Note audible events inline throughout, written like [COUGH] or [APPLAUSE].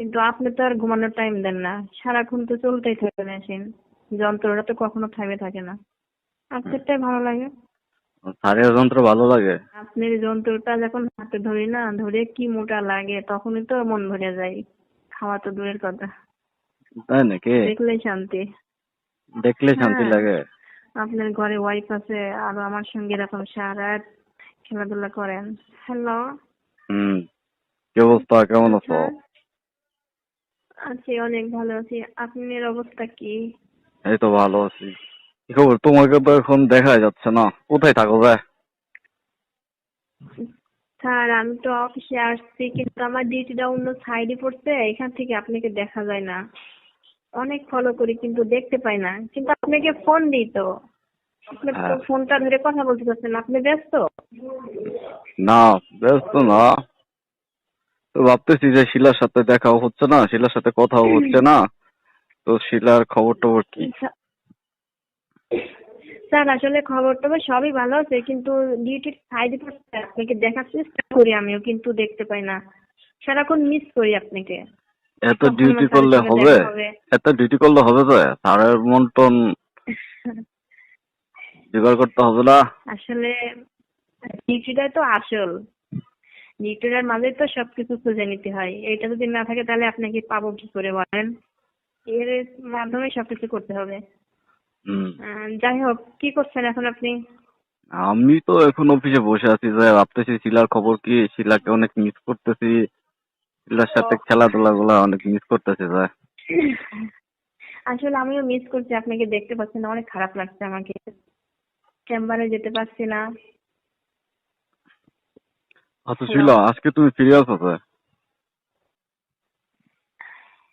কিন্তু আপনি তো আর ঘুমানোর টাইম দেন না। সারাক্ষণ তো চলতেই থাকে মেশিন যন্ত্রটা তো কখনো থামে থাকে না। আপনারটাই ভালো লাগে? সারের যন্ত্র ভালো লাগে। আপনার যন্ত্রটা যখন হাতে ধরি না ধরে কি মোটা লাগে তখনই তো মন ভরে যায়। খাওয়া তো দূরের কথা। তাই নাকি? দেখলেই শান্তি। দেখলে শান্তি হ্যাঁ। লাগে। আপনার ঘরে ওয়াইফ আছে আর আমার সঙ্গে এরকম সারা খেলাধুলা করেন। Hello hmm. কি অবস্থা? কেমন আছো? আছি অনেক ভালো আছি। আপনার অবস্থা কি? এই তো ভালো আছি। কি খবর? তোমাকে তো এখন দেখা যাচ্ছে না। কোথায় থাকো যায় স্যার আমি তো অফিসে আসছি কিন্তু আমার ডিউটিটা অন্য সাইডে পড়ছে এখান থেকে আপনাকে দেখা যায় না। অনেক ফলো করি কিন্তু দেখতে পাই না। কিন্তু আপনাকে ফোন দিই তো। আপনি তো হ্যাঁ। ফোনটা ধরে কথা বলতে পারছেন আপনি ব্যস্ত? না ব্যস্ত না। তো ভাবতেছি যে শিলার সাথে দেখাও হচ্ছে না শিলার সাথে কথাও হচ্ছে না। তো শিলার খবর টবর কি স্যার আসলে খবর টবর সবই ভালো আছে কিন্তু ডিউটির সাইড পড়ছে আপনাকে দেখার চেষ্টা করি আমিও কিন্তু দেখতে পাই না। সারাক্ষণ মিস করি আপনাকে। এত ডিউটি করলে হবে? এত ডিউটি করলে হবে তো স্যারের মন টন [LAUGHS] জোগাড় করতে হবে না? আসলে ডিউটিটাই তো আসল। ডিউটিটার মাঝে তো সবকিছু খুঁজে নিতে হয়। এটা যদি না থাকে তাহলে আপনাকে পাবো কি করে বলেন? এর মাধ্যমে সবকিছু করতে হবে। যাই হোক কি করছেন এখন আপনি? আমি তো এখন অফিসে বসে আছি যে ভাবতেছি শিলার খবর কি? শিলাকে অনেক মিস করতেছি। শিলার সাথে খেলাধুলা গুলা অনেক মিস করতেছি যে আসলে আমিও মিস করছি আপনাকে দেখতে পাচ্ছি না অনেক খারাপ লাগছে আমাকে। চেম্বারে যেতে পারছি না। আচ্ছা শিলা আজকে তুমি ফিরে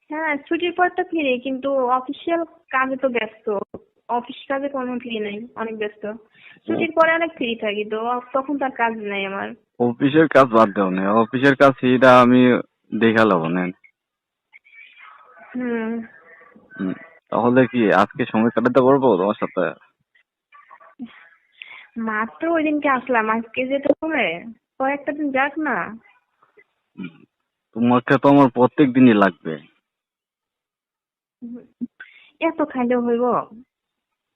হ্যাঁ ছুটির পর তো ফিরি কিন্তু অফিসিয়াল কাজে তো ব্যস্ত। অফিস কাজে কোনো ফ্রি নেই অনেক ব্যস্ত। ছুটির পরে অনেক ফ্রি থাকি তো তখন তার কাজ নেই আমার। অফিসের কাজ বাদ দাও না অফিসের কাজ সেটা আমি দেখা লব না তাহলে কি আজকে সময় কাটাতে পারব তোমার সাথে? মাত্র ওই দিনকে আসলাম আজকে যেতে হবে। কয়েকটা দিন যাক না। তোমাকে তো আমার প্রত্যেক দিনই লাগবে। এত খাইলেও হইব?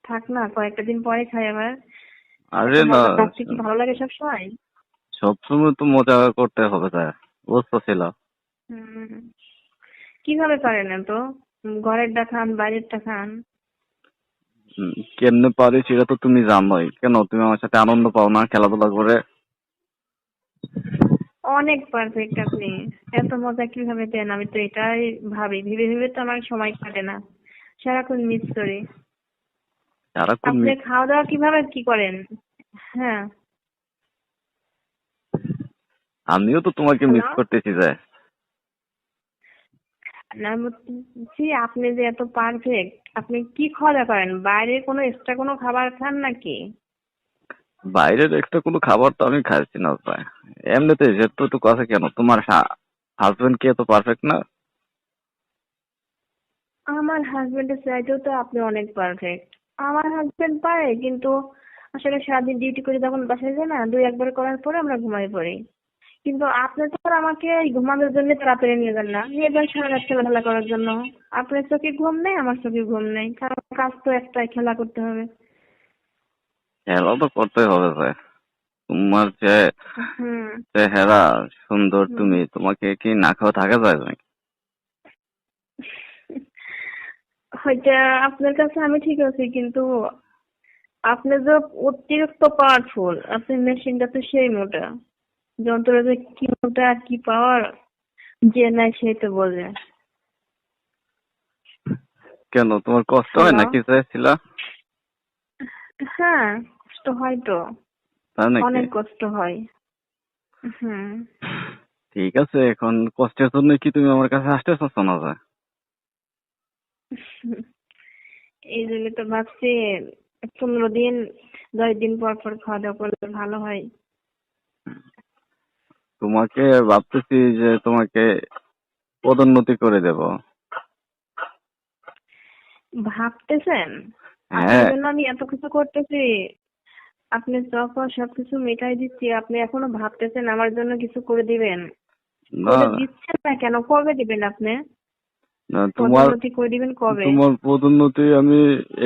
থাক না কয়েকটা দিন পরে খাই আবার। আরে না ভালো লাগে সবসময়? সবসময় তো মজা করতে হবে তাই বুঝতে ছিল কীভাবে পারেন এত? ঘরেরটা খান বাইরেরটা খান? কেমনে পারি সেটা তো তুমি জানোই। কেন? তুমি আমার সাথে আনন্দ পাও না খেলাধুলা করে? অনেক পারফেক্ট আপনি। এত মজা কীভাবে দেন? আমি তো এটাই ভাবি। ভেবে ভেবে তো আমার সময় কাটে না। সারাক্ষণ মিস করি। সারাক্ষণ আপনি খাওয়া দাওয়া কীভাবে কি করেন? হ্যাঁ। আমিও তো তোমাকে মিস করতেছি যে না বলছি আপনি যে এত পারফেক্ট আপনি কি খাওয়া দাওয়া করেন? বাইরে কোনো এক্সট্রা কোনো খাবার খান নাকি? বাইরের এক্সট্রা কোনো খাবার তো আমি খাচ্ছি না ভাই। এমনিতে যেটুকু আছে কেন, তোমার হাজবেন্ড কি এত পারফেক্ট না? আমার হাজবেন্ডের চাইতেও তো আপনি অনেক পারফেক্ট আমার হাজবেন্ড পারে, কিন্তু আসলে সারাদিন ডিউটি করে যখন বাসায় যায় না, দুই একবার করার পরে আমরা ঘুমাই পড়ি। কিন্তু আপনি তো আর আমাকে ঘুমানোর জন্য তাড়াতাড়ি নিয়ে যান না। নিয়ে যান সারা রাত খেলাধুলা করার জন্য। আপনার চোখে ঘুম নেই, আমার চোখে ঘুম নেই। কারণ কাজ তো একটাই, খেলা করতে হবে। খেলা তো করতে হবে ভাই। তোমার যে চেহারা সুন্দর তুমি তোমাকে কি না খাওয়া থাকা যায় ওইটা আপনার কাছে আমি ঠিক আছি কিন্তু আপনি যে অতিরিক্ত পাওয়ারফুল আপনার মেশিনটা তো সেই মোটা। যন্ত্র যে কি মোটা আর কি পাওয়ার যে নাই সেই তো বোঝে কেন তোমার কষ্ট হয় না নাকি চাইছিলা হ্যাঁ কষ্ট হয় তো। অনেক কষ্ট হয়। হুম। ঠিক আছে এখন কষ্টের জন্য কি তুমি আমার কাছে আসতে চাচ্ছ না যে? এই জন্য তো ভাবছি পনেরো দিন দশ দিন পর পর খাওয়া দাওয়া করলে ভালো হয়। তোমাকে ভাবতেছি যে তোমাকে পদোন্নতি করে দেব। ভাবতেছেন? আপনার জন্য আমি এত কিছু করতেছি। আপনি যখন সবকিছু মেটাই দিচ্ছি। আপনি এখনও ভাবতেছেন আমার জন্য কিছু করে দিবেন। দিচ্ছেন না কেন? কবে দিবেন আপনি? না তোমার করে দিবেন কবে? তোমার পদোন্নতি আমি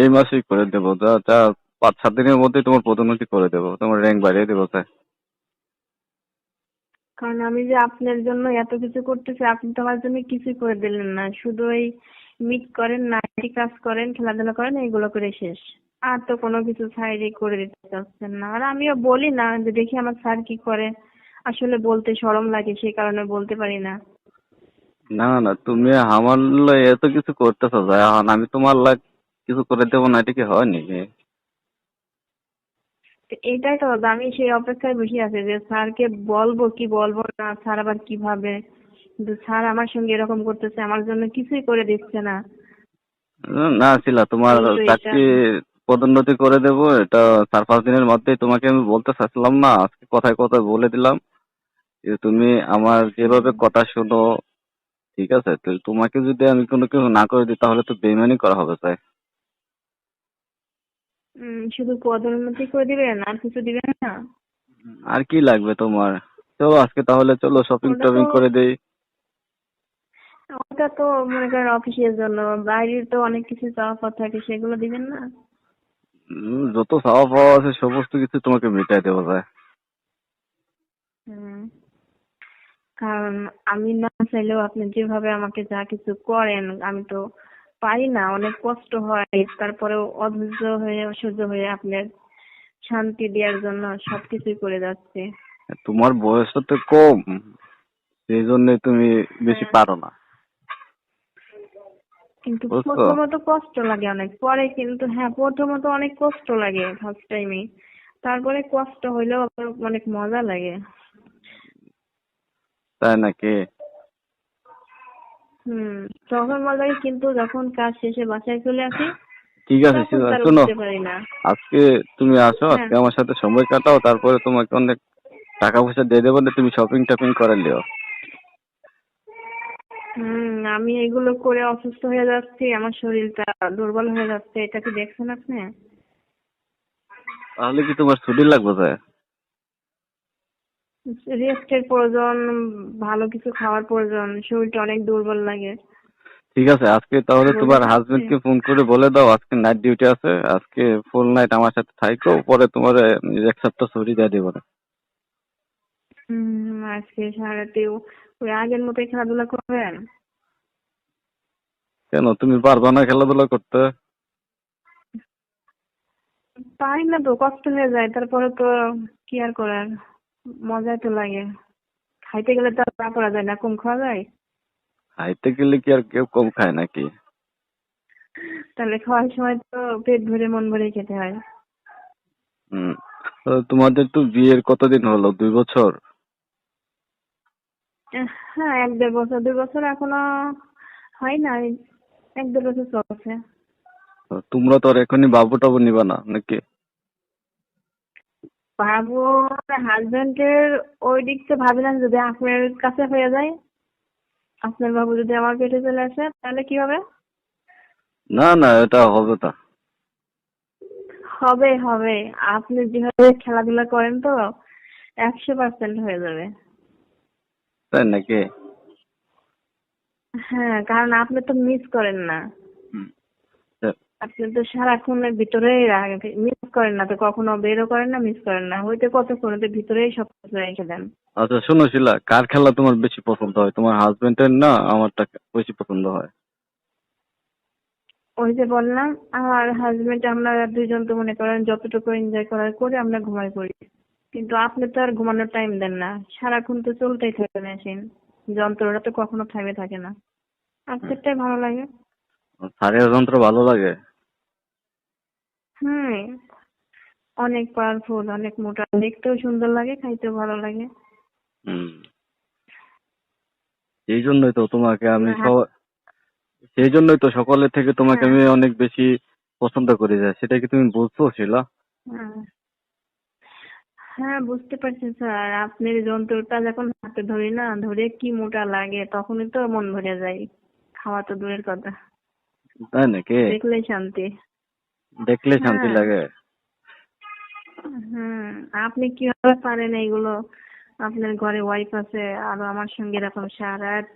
এই মাসেই করে দেবো। যা পাঁচ সাত দিনের মধ্যে তোমার পদোন্নতি করে দেবো। তোমার র্যাঙ্ক বাড়িয়ে দেবো স্যার কারণ আমি যে আপনার জন্য এত কিছু করতেছি আপনি তো আমার জন্য কিছুই করে দিলেন না। শুধু ওই মিট করেন নাইটি কাজ করেন খেলাধুলা করেন এগুলো করে শেষ। আর তো কোনো কিছু সাইডে করে দিতে চাচ্ছেন না। আর আমিও বলি না যে দেখি আমার স্যার কি করে। আসলে বলতে শরম লাগে সেই কারণে বলতে পারি না। না না তুমি আমার লাই এত কিছু করতেছো যা এখন আমি তোমার লাগ কিছু করে দেবো না এটা কি হয় নাকি? এটাই তো আমি সেই অপেক্ষায় বসে আছি যে স্যারকে বলব কি বলব না স্যার আবার কীভাবে কিন্তু স্যার আমার সঙ্গে এরকম করতেছে আমার জন্য কিছুই করে দিচ্ছে না। না ছিল তোমার। চাকরি পদোন্নতি করে দেবো এটা চার পাঁচ দিনের মধ্যেই তোমাকে আমি বলতে চাচ্ছিলাম না আজকে কথায় কথায় বলে দিলাম তুমি আমার যেভাবে কথা শোনো ঠিক আছে? তোমাকে যদি আমি কোনো কিছু না করে দিই তাহলে তো বেইমানি করা হবে উম, শুধু পদোন্নতি করে দিবেন আর কিছু দিবেন না? আর কি লাগবে তোমার? চলো আজকে তাহলে চলো শপিং টপিং করে দেই। ওটা তো মনে করেন অফিসের জন্য বাইরের তো অনেক কিছু চাওয়া পাওয়া থাকে সেগুলো দিবেন না যত চাওয়া পাওয়া আছে সমস্ত কিছু তোমাকে মিটাই দেবো স্যার হুম। কারণ আমি না চাইলেও আপনি যেভাবে আমাকে যা কিছু করেন আমি তো পারি না অনেক কষ্ট হয় তারপরেও অধৈর্য হয়ে অসহ্য হয়ে আপনার শান্তি দেওয়ার জন্য সবকিছুই করে যাচ্ছে তোমার বয়সটা তো কম সেই জন্য তুমি বেশি হ্যাঁ। পারো না কিন্তু? প্রথমত কষ্ট লাগে অনেক পরে কিন্তু হ্যাঁ প্রথমত অনেক কষ্ট লাগে ফার্স্ট টাইমে তারপরে কষ্ট হইলেও আবার অনেক মজা লাগে। তাই নাকি? হুম তখন মজা লাগে কিন্তু যখন কাজ শেষে বাসায় চলে আসি ঠিক আছে শোনো বুঝতে পারি না। আজকে তুমি আসো আজকে হ্যাঁ। আমার সাথে সময় কাটাও তারপরে তোমাকে অনেক টাকা পয়সা দিয়ে দেবো তুমি শপিং টপিং করে লিও আমি এগুলো করে অসুস্থ হয়ে যাচ্ছি আমার শরীরটা দুর্বল হয়ে যাচ্ছে এটা কি দেখছেন আপনি? তাহলে কি তোমার ছুটি লাগবে স্যার রেস্টের প্রয়োজন ভালো কিছু খাওয়ার প্রয়োজন শরীরটা অনেক দুর্বল লাগে। ঠিক আছে আজকে তাহলে তোমার। হাজবেন্ড কে ফোন করে বলে দাও আজকে নাইট ডিউটি আছে আজকে ফুল নাইট আমার সাথে থাইকো পরে তোমার এক সপ্তাহ ছুটি দিয়ে দেবো। আজকে সারাতেও। ওই আগের মতোই খেলাধুলা করবেন? কেন? তুমি পারবা না খেলাধুলা করতে? পারি না তো কষ্ট হয়ে যায়। তারপরে তো কি আর করার? মজাই তো লাগে। খাইতে গেলে তো আর না করা যায় না কম খাওয়া যায়? খাইতে গেলে কি আর কেউ কম খায় নাকি? তাহলে খাওয়ার সময় তো পেট ভরে মন ভরে খেতে হয়। হুম। তো তোমাদের তো বিয়ের কতদিন হলো? দুই বছর? হ্যাঁ এক দেড় বছর। দুই বছর এখনও হয় না এক দেড় বছর চলছে। তোমরা তো আর এখনই বাবু টাবু নিবা না নাকি? বাবু হাজবেন্ডের ওই দিক থেকে ভাবলাম যদি আপনার কাছে হয়ে যায় আপনার বাবু যদি আমার পেটে চলে আসে তাহলে কি হবে? না না এটা হবে না। হবে হবে। আপনি যেভাবে খেলাধুলা করেন তো একশো পার্সেন্ট হয়ে যাবে। তাই নাকি? হ্যাঁ কারণ আপনি তো মিস করেন না। আপনি তো সারাক্ষণের ভিতরেই মিস করেন না তো কখনো বেরও করেন না মিস করেন না। হয়তো কতক্ষণ তো ভিতরেই সব কিছু রেখে দেন। আচ্ছা শোনো শিলা কার খেলা তোমার বেশি পছন্দ হয়? তোমার হাজবেন্ডের না আমারটা বেশি পছন্দ হয়? ওই যে বললাম আমার হাজবেন্ড আমরা দুইজন তো মনে করেন যতটুকু এনজয় করার করে আমরা ঘুমাই পড়ি। কিন্তু আপনি তো আর ঘুমানোর টাইম দেন না। সারাক্ষণ তো চলতেই থাকে মেশিন যন্ত্রটা তো কখনো থামে থাকে না। আপনারটাই ভালো লাগে। সারের যন্ত্র ভালো লাগে? হুম। অনেক পাওয়ারফুল অনেক মোটা। দেখতেও সুন্দর লাগে খাইতেও ভালো লাগে। হুম। এই জন্যই তো তোমাকে আমি হ্যাঁ। সব সেই জন্যই তো সকলের থেকে তোমাকে হ্যাঁ। আমি অনেক বেশি পছন্দ করি। যায় সেটা কি তুমি বুঝছ শিলা? হ্যাঁ। বুঝতে পারছি স্যার। আপনি যন্ত্রটা যখন হাতে ধরি না ধরে কি মোটা লাগে তখনই তো মন ভরে যায়। খাওয়া তো দূরের কথা। তাই নাকি? দেখলেই শান্তি। দেখলে শান্তি হ্যাঁ। লাগে। হুম আপনি কীভাবে পারেন এইগুলো? আপনার ঘরে ওয়াইফ আছে আর আমার সঙ্গে এরকম সারা রাত